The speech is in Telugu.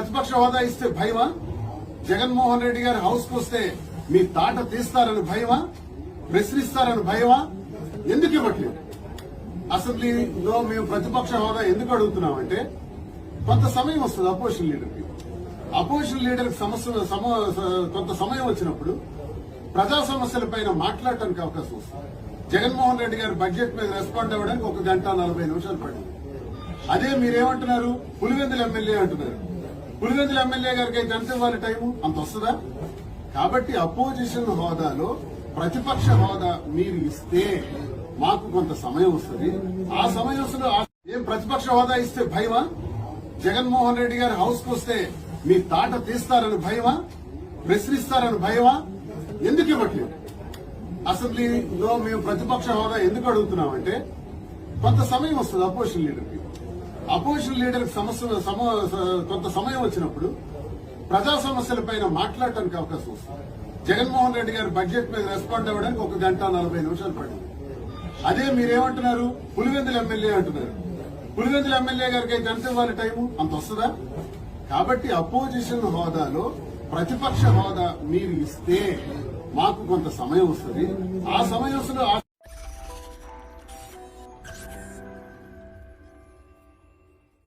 ప్రతిపక్ష హోదా ఇస్తే భయమా? జగన్మోహన్ రెడ్డి గారి హౌస్కు వస్తే మీ తాట తీస్తారని భయమా? ప్రశ్నిస్తారని భయమా? ఎందుకు ఇవ్వట్లేదు? అసెంబ్లీలో మేము ప్రతిపక్ష హోదా ఎందుకు అడుగుతున్నామంటే కొంత సమయం వస్తుంది అపోజిషన్ లీడర్కి. అపోజిషన్ లీడర్కి సమస్య సమ- కొంత సమయం వచ్చినప్పుడు ప్రజా సమస్యలపైన మాట్లాడటానికి అవకాశం వస్తుంది. జగన్మోహన్ రెడ్డి గారి బడ్జెట్ మీద రెస్పాండ్ అవ్వడానికి ఒక గంట నలభై నిమిషాలు పడింది. అదే మీరేమంటున్నారు? పులివెందుల ఎమ్మెల్యే అంటున్నారు. పులివెందుల ఎమ్మెల్యే గారికి అయితే ఎంత ఇవ్వాలి టైము అంత వస్తుందా? కాబట్టి అపోజిషన్ హోదాలో ప్రతిపక్ష హోదా మీరు ఇస్తే మాకు కొంత సమయం వస్తుంది. ఆ సమయంలో ఆ- ఏం ప్రతిపక్ష హోదా ఇస్తే భయమా? జగన్మోహన్ రెడ్డి గారి హౌస్కు వస్తే మీ తాట తీస్తారని భయమా? ప్రశ్నిస్తారని భయమా? ఎందుకు ఇవ్వట్లేదు? అసెంబ్లీలో మేము ప్రతిపక్ష హోదా ఎందుకు అడుగుతున్నామంటే కొంత సమయం వస్తుంది అపోజిషన్ లీడర్కి. అపోజిషన్ లీడర్కి సమస్య సమ- కొంత సమయం వచ్చినప్పుడు ప్రజా సమస్యలపైన మాట్లాడటానికి అవకాశం వస్తుంది. జగన్మోహన్ రెడ్డి గారు బడ్జెట్ మీద రెస్పాండ్ అవ్వడానికి ఒక గంట నలభై నిమిషాలు పడింది. అదే మీరేమంటున్నారు? పులివెందుల ఎమ్మెల్యే అంటున్నారు. పులివెందుల ఎమ్మెల్యే గారికి అయితే ఎంత ఇవ్వాలి టైము? అంత వస్తుందా? కాబట్టి అపోజిషన్ హోదాలో ప్రతిపక్ష హోదా మీరు ఇస్తే మాకు కొంత సమయం వస్తుంది. ఆ సమయం